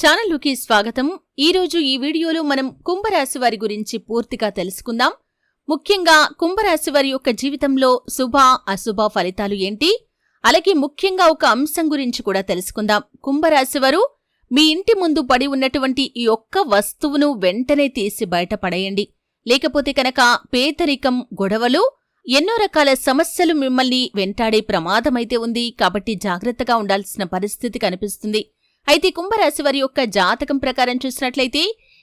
ఛానల్లోకి స్వాగతం. ఈరోజు ఈ వీడియోలో మనం కుంభరాశి వారి గురించి పూర్తిగా తెలుసుకుందాం. ముఖ్యంగా కుంభరాశి వారి యొక్క జీవితంలో శుభ అశుభ ఫలితాలు ఏంటి? అలాగే ముఖ్యంగా ఒక అంశం గురించి కూడా తెలుసుకుందాం. కుంభరాశి వారు మీ ఇంటి ముందు పడి ఉన్నటువంటి ఈ ఒక్క వస్తువును వెంటనే తీసి బయటపడేయండి లేకపోతే కనుక పేదరికం గొడవలు ఎన్నో రకాల సమస్యలు మిమ్మల్ని వెంటాడే ప్రమాదమైతే ఉంది. కాబట్టి జాగ్రత్తగా ఉండాల్సిన పరిస్థితి కనిపిస్తుంది. అయితే కుంభరాశి వారి యొక్క జాతకం ప్రకారం చూసినట్లయితే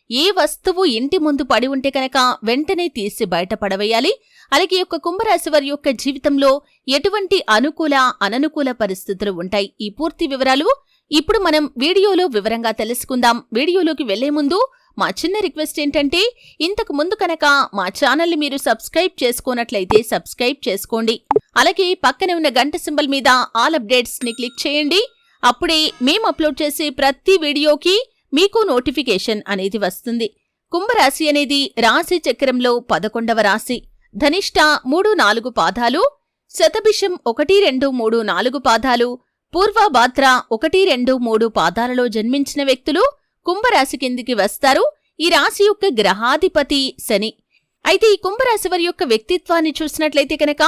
ఏ వస్తువు ఇంటి ముందు పడి ఉంటే కనుక వెంటనే తీసి బయటపడవేయాలి అలాగే యొక్క కుంభరాశి వారి యొక్క జీవితంలో ఎటువంటి అనుకూల అననుకూల పరిస్థితులు ఉంటాయి? ఈ పూర్తి వివరాలు ఇప్పుడు మనం వీడియోలో వివరంగా తెలుసుకుందాం. వీడియోలోకి వెళ్ళే ముందు మా చిన్న రిక్వెస్ట్ ఏంటంటే ఇంతకు ముందు కనుక మా ఛానల్ని మీరు సబ్స్క్రైబ్ చేసుకున్నట్లయితే సబ్స్క్రైబ్ చేసుకోండి. అలాగే పక్కనే ఉన్న గంట సింబల్ మీద ఆల్ అప్డేట్స్ని క్లిక్ చేయండి. అప్పుడే మేము అప్లోడ్ చేసే ప్రతి వీడియోకి మీకు నోటిఫికేషన్ అనేది వస్తుంది. కుంభరాశి అనేది రాశి చక్రంలో పదకొండవ రాశి. ధనిష్ట మూడు నాలుగు పాదాలు శతభిషం ఒకటి రెండు మూడు నాలుగు పాదాలు పూర్వభాద్ర ఒకటి రెండు మూడు పాదాలలో జన్మించిన వ్యక్తులు కుంభరాశి కిందికి వస్తారు. ఈ రాశి యొక్క గ్రహాధిపతి శని. అయితే ఈ కుంభరాశి వారి యొక్క వ్యక్తిత్వాన్ని చూసినట్లయితే కనుక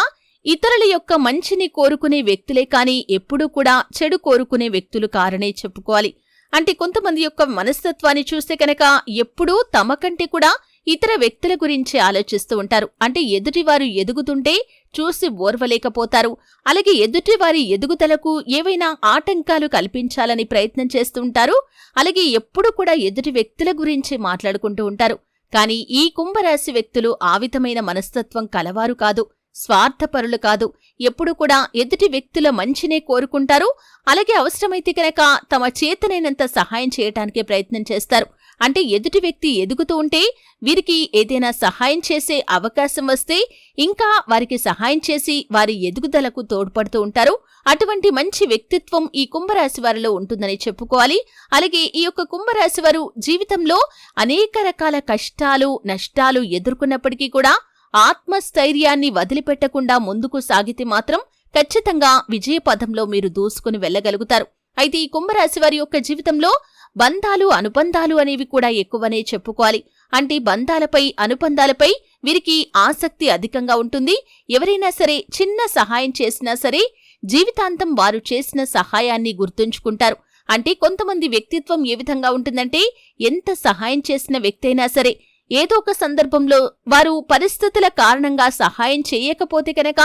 ఇతరుల యొక్క మంచిని కోరుకునే వ్యక్తులే కాని ఎప్పుడూ కూడా చెడు కోరుకునే వ్యక్తులు కారనే చెప్పుకోవాలి. అంటే కొంతమంది యొక్క మనస్తత్వాన్ని చూస్తే కనుక ఎప్పుడూ తమ కంటే కూడా ఇతర వ్యక్తుల గురించి ఆలోచిస్తూ ఉంటారు. అంటే ఎదుటివారు ఎదుగుతుంటే చూసి ఓర్వలేకపోతారు. అలాగే ఎదుటివారి ఎదుగుదలకు ఏవైనా ఆటంకాలు కల్పించాలని ప్రయత్నం చేస్తూ ఉంటారు. అలాగే ఎప్పుడు కూడా ఎదుటి వ్యక్తుల గురించి మాట్లాడుకుంటూ ఉంటారు. కానీ ఈ కుంభరాశి వ్యక్తులు ఆ విధమైన మనస్తత్వం కలవారు కాదు. స్వార్థపరులు కాదు. ఎప్పుడు కూడా ఎదుటి వ్యక్తుల మంచినే కోరుకుంటారు. అలాగే అవసరమైతే కనుక తమ చేతనైనంత సహాయం చేయటానికే ప్రయత్నం చేస్తారు. అంటే ఎదుటి వ్యక్తి ఎదుగుతూ ఉంటే వీరికి ఏదైనా సహాయం చేసే అవకాశం వస్తే ఇంకా వారికి సహాయం చేసి వారి ఎదుగుదలకు తోడ్పడుతూ ఉంటారు. అటువంటి మంచి వ్యక్తిత్వం ఈ కుంభరాశి వారిలో ఉంటుందని చెప్పుకోవాలి. అలాగే ఈ యొక్క కుంభరాశి వారు జీవితంలో అనేక రకాల కష్టాలు నష్టాలు ఎదుర్కొన్నప్పటికీ కూడా ఆత్మస్థైర్యాన్ని వదిలిపెట్టకుండా ముందుకు సాగితే మాత్రం ఖచ్చితంగా విజయపథంలో మీరు దూసుకుని వెళ్ళగలుగుతారు. అయితే ఈ కుంభరాశి వారి యొక్క జీవితంలో బంధాలు అనుబంధాలు అనేవి కూడా ఎక్కువనే చెప్పుకోవాలి. అంటే బంధాలపై అనుబంధాలపై వీరికి ఆసక్తి అధికంగా ఉంటుంది. ఎవరైనా సరే చిన్న సహాయం చేసినా సరే జీవితాంతం వారు చేసిన సహాయాన్ని గుర్తుంచుకుంటారు. అంటే కొంతమంది వ్యక్తిత్వం ఏ విధంగా ఉంటుందంటే ఎంత సహాయం చేసిన వ్యక్తి అయినా సరే ఏదో ఒక సందర్భంలో వారు పరిస్థితుల కారణంగా సహాయం చేయకపోతే కనుక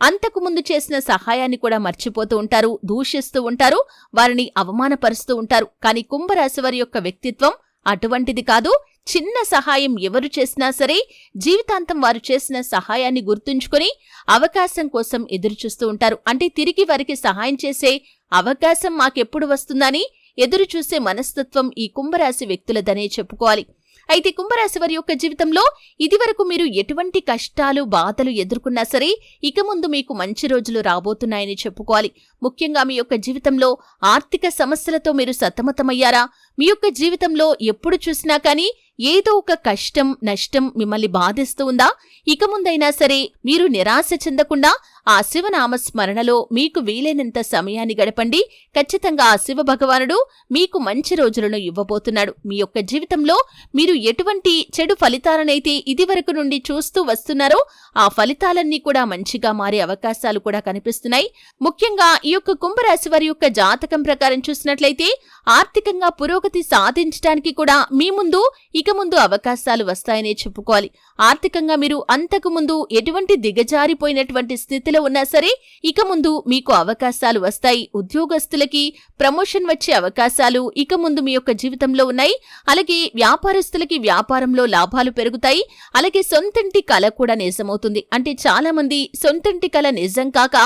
అంతకు ముందు చేసిన సహాయాన్ని కూడా మర్చిపోతూ ఉంటారు దూషిస్తూ ఉంటారు వారిని అవమానపరుస్తూ ఉంటారు. కానీ కుంభరాశి వారి యొక్క వ్యక్తిత్వం అటువంటిది కాదు. చిన్న సహాయం ఎవరు చేసినా సరే జీవితాంతం వారు చేసిన సహాయాన్ని గుర్తుంచుకుని అవకాశం కోసం ఎదురుచూస్తూ ఉంటారు. అంటే తిరిగి వారికి సహాయం చేసే అవకాశం మాకెప్పుడు వస్తుందని ఎదురుచూసే మనస్తత్వం ఈ కుంభరాశి వ్యక్తులదనే చెప్పుకోవాలి. అయితే కుంభరాశి వారి యొక్క జీవితంలో ఇదివరకు మీరు ఎటువంటి కష్టాలు బాధలు ఎదుర్కొన్నా సరే ఇక ముందు మీకు మంచి రోజులు రాబోతున్నాయని చెప్పుకోవాలి. ముఖ్యంగా మీ యొక్క జీవితంలో ఆర్థిక సమస్యలతో మీరు సతమతమయ్యారా? మీ యొక్క జీవితంలో ఎప్పుడు చూసినా కానీ ఏదో ఒక కష్టం నష్టం మిమ్మల్ని బాధిస్తూ ఉందా? ఇక ముందైనా సరే మీరు నిరాశ చెందకుండా ఆ శివనామస్మరణలో మీకు వీలైనంత సమయాన్ని గడపండి. ఖచ్చితంగా ఆ శివ భగవానుడు మీకు మంచి రోజులను ఇవ్వబోతున్నాడు. మీ యొక్క జీవితంలో మీరు ఎటువంటి చెడు ఫలితాలనైతే ఇదివరకు నుండి చూస్తూ వస్తున్నారో ఆ ఫలితాలన్నీ కూడా మంచిగా మారే అవకాశాలు కూడా కనిపిస్తున్నాయి. ముఖ్యంగా ఈ యొక్క కుంభరాశి వారి యొక్క జాతకం ప్రకారం చూసినట్లయితే ఆర్థికంగా పురోగతి సాధించడానికి కూడా మీ ముందు ఇక ముందు అవకాశాలు వస్తాయనే చెప్పుకోవాలి. ఆర్థికంగా మీరు అంతకు ముందు ఎటువంటి దిగజారిపోయినటువంటి స్థితి స్థితిలో ఉన్నా సరే ఇక ముందు మీకు అవకాశాలు వస్తాయి. ఉద్యోగస్తులకి ప్రమోషన్ వచ్చే అవకాశాలు ఇక ముందు మీ యొక్క జీవితంలో ఉన్నాయి. అలాగే వ్యాపారస్తులకి వ్యాపారంలో లాభాలు పెరుగుతాయి. అలాగే సొంతంటి కళ కూడా నిజమవుతుంది. అంటే చాలా మంది సొంతంటి కళ నిజం కాక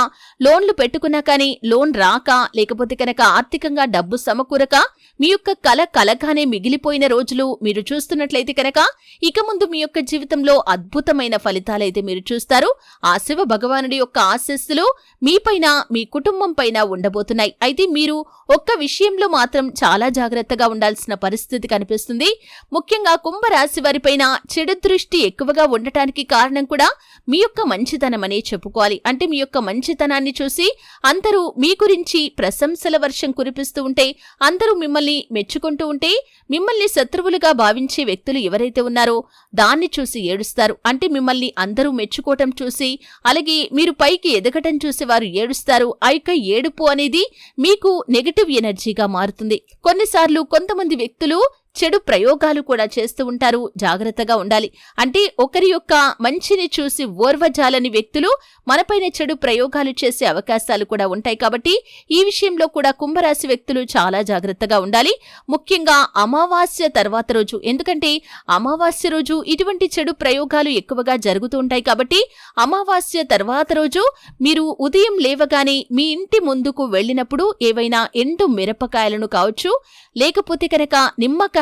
లోన్లు పెట్టుకున్నా కానీ లోన్ రాక లేకపోతే కనుక ఆర్థికంగా డబ్బు సమకూరక మీ యొక్క కళ కలగానే మిగిలిపోయిన రోజులు మీరు చూస్తున్నట్లయితే కనుక ఇక ముందు మీ యొక్క జీవితంలో అద్భుతమైన ఫలితాలైతే మీరు చూస్తారు. ఆ శివ భగవానుడి యొక్క ఆశస్సులు మీపైన మీ కుటుంబం పైన ఉండబోతున్నాయి. అయితే మీరు ఒక్క విషయంలో మాత్రం చాలా జాగ్రత్తగా ఉండాల్సిన పరిస్థితి కనిపిస్తుంది. ముఖ్యంగా కుంభరాశి వారిపైన చెడు దృష్టి ఎక్కువగా ఉండటానికి కారణం కూడా మీ యొక్క మంచితనమనే చెప్పుకోవాలి. అంటే మీ యొక్క మంచితనాన్ని చూసి అందరూ మీ గురించి ప్రశంసల వర్షం కురిపిస్తూ ఉంటే అందరూ మిమ్మల్ని మెచ్చుకుంటూ ఉంటే మిమ్మల్ని శత్రువులుగా భావించే వ్యక్తులు ఎవరైతే ఉన్నారో దాన్ని చూసి ఏడుస్తారు. అంటే మిమ్మల్ని అందరూ మెచ్చుకోవటం చూసి అలాగే మీరు పైకి ఎదగటం చూసి వారు ఏడుస్తారు. ఆ యొక్క ఏడుపు అనేది మీకు నెగటివ్ ఎనర్జీగా మారుతుంది. కొన్నిసార్లు కొంతమంది వ్యక్తులు చెడు ప్రయోగాలు కూడా చేస్తూ ఉంటారు. జాగ్రత్తగా ఉండాలి. అంటే ఒకరి యొక్క మంచిని చూసి ఓర్వజాలని వ్యక్తులు మనపైన చెడు ప్రయోగాలు చేసే అవకాశాలు కూడా ఉంటాయి. కాబట్టి ఈ విషయంలో కూడా కుంభరాశి వ్యక్తులు చాలా జాగ్రత్తగా ఉండాలి. ముఖ్యంగా అమావాస్య తర్వాత రోజు. ఎందుకంటే అమావాస్య రోజు ఇటువంటి చెడు ప్రయోగాలు ఎక్కువగా జరుగుతూ ఉంటాయి. కాబట్టి అమావాస్య తర్వాత రోజు మీరు ఉదయం లేవగానే మీ ఇంటి ముందుకు వెళ్ళినప్పుడు ఏవైనా ఎండు మిరపకాయలను కావచ్చు లేకపోతే కనుక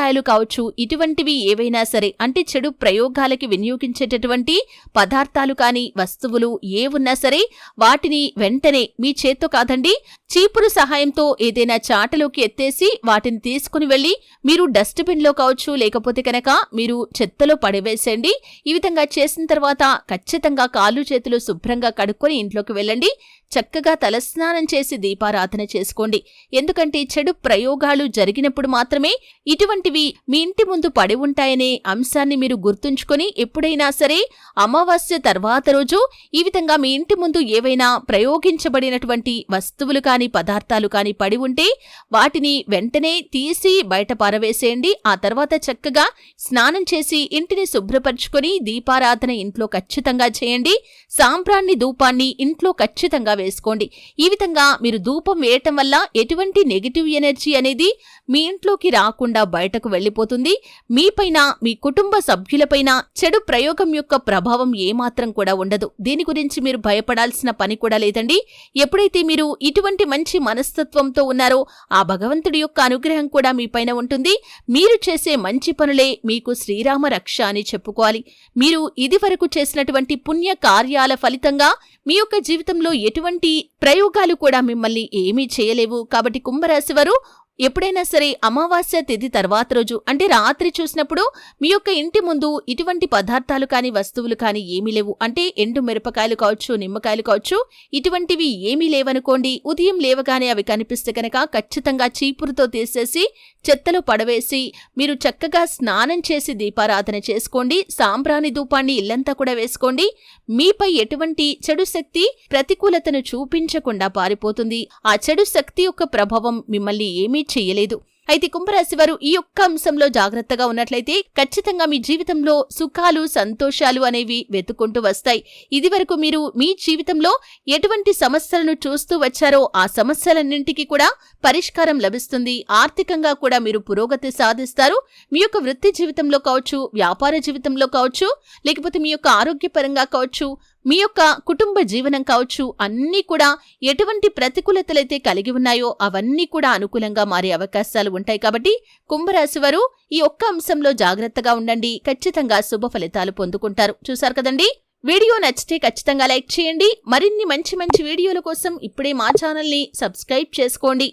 నిమ్మకాయలు కావచ్చు ఇటువంటివి ఏవైనా సరే అంటే చెడు ప్రయోగాలకి వినియోగించేటటువంటి పదార్థాలు కాని వస్తువులు ఏ ఉన్నా సరే వాటిని వెంటనే మీ చేత్తో కాదండి చీపురు సహాయంతో ఏదైనా చాటలోకి ఎత్తేసి వాటిని తీసుకుని వెళ్ళి మీరు డస్ట్బిన్లో కావచ్చు లేకపోతే కనుక మీరు చెత్తలో పడవేసేయండి. ఈ విధంగా చేసిన తర్వాత ఖచ్చితంగా కాళ్ళు చేతులు శుభ్రంగా కడుక్కొని ఇంట్లోకి వెళ్ళండి. చక్కగా తలస్నానం చేసి దీపారాధన చేసుకోండి. ఎందుకంటే చెడు ప్రయోగాలు జరిగినప్పుడు మాత్రమే ఇటువంటివి మీ ఇంటి ముందు పడి ఉంటాయనే అంశాన్ని మీరు గుర్తుంచుకొని ఎప్పుడైనా సరే అమావాస్య తర్వాత రోజు ఈ విధంగా మీ ఇంటి ముందు ఏవైనా ప్రయోగించబడినటువంటి వస్తువులు కాని పదార్థాలు కాని పడి ఉంటే వాటిని వెంటనే తీసి బయట పారవేసేయండి. ఆ తర్వాత చక్కగా స్నానం చేసి ఇంటిని శుభ్రపరచుకొని దీపారాధన ఇంట్లో ఖచ్చితంగా చేయండి. సాంబ్రాణి ధూపాన్ని ఇంట్లో ఖచ్చితంగా వేసుకోండి. ఈ విధంగా మీరు ధూపం వేయటం వల్ల ఎటువంటి నెగిటివ్ ఎనర్జీ అనేది మీ ఇంట్లోకి రాకుండా బయటకు వెళ్ళిపోతుంది. మీపైన మీ కుటుంబ సభ్యులపైన చెడు ప్రయోగం యొక్క ప్రభావం ఏమాత్రం కూడా ఉండదు. దీని గురించి మీరు భయపడాల్సిన పని కూడా లేదండి. ఎప్పుడైతే మీరు ఇటువంటి మంచి మనస్తత్వంతో ఉన్నారో ఆ భగవంతుడి యొక్క అనుగ్రహం కూడా మీపైన ఉంటుంది. మీరు చేసే మంచి పనులే మీకు శ్రీరామ రక్ష అని చెప్పుకోవాలి. మీరు ఇదివరకు చేసినటువంటి పుణ్య కార్యాలు ఫలితంగా మీ యొక్క జీవితంలో ఎటువంటి ప్రయోగాలు కూడా మిమ్మల్ని ఏమీ చేయలేవు. కాబట్టి కుంభరాశి వారు ఎప్పుడైనా సరే అమావాస్య తిథి తర్వాత రోజు అంటే రాత్రి చూసినప్పుడు మీ యొక్క ఇంటి ముందు ఇటువంటి పదార్థాలు కాని వస్తువులు కాని ఏమీ లేవు. అంటే ఎండు మిరపకాయలు కావచ్చు నిమ్మకాయలు కావచ్చు ఇటువంటివి ఏమీ లేవనుకోండి ఉదయం లేవగానే అవి కనిపిస్తే కనుక ఖచ్చితంగా చీపురుతో తీసేసి చెత్తలో పడవేసి మీరు చక్కగా స్నానం చేసి దీపారాధన చేసుకోండి. సాంబ్రాణి ధూపాన్ని ఇల్లంతా కూడా వేసుకోండి. మీపై ఎటువంటి చెడు శక్తి ప్రతికూలతను చూపించకుండా పారిపోతుంది. ఆ చెడు శక్తి యొక్క ప్రభావం మిమ్మల్ని ఏమీ చెయ్యలేదు అయితే కుంభరాశి వారు ఈ ఒక్క అంశంలో జాగ్రత్తగా ఉన్నట్లయితే ఖచ్చితంగా మీ జీవితంలో సుఖాలు సంతోషాలు అనేవి వెతుకుంటూ వస్తాయి. ఇదివరకు మీరు మీ జీవితంలో ఎటువంటి సమస్యలను చూస్తూ వచ్చారో ఆ సమస్యలన్నింటికి కూడా పరిష్కారం లభిస్తుంది. ఆర్థికంగా కూడా మీరు పురోగతి సాధిస్తారు. మీ యొక్క వృత్తి జీవితంలో కావచ్చు వ్యాపార జీవితంలో కావచ్చు లేకపోతే మీ యొక్క ఆరోగ్యపరంగా కావచ్చు మీ యొక్క కుటుంబ జీవనం కావచ్చు అన్నీ కూడా ఎటువంటి ప్రతికూలతలైతే కలిగి ఉన్నాయో అవన్నీ కూడా అనుకూలంగా మారే అవకాశాలు ఉంటాయి కాబట్టి కుంభరాశి వారు ఈ ఒక్క అంశంలో జాగ్రత్తగా ఉండండి. ఖచ్చితంగా శుభ ఫలితాలు పొందుకుంటారు. చూసారు కదండి? వీడియో నచ్చితే ఖచ్చితంగా లైక్ చేయండి. మరిన్ని మంచి మంచి వీడియోల కోసం ఇప్పుడే మా ఛానల్ని సబ్స్క్రైబ్ చేసుకోండి.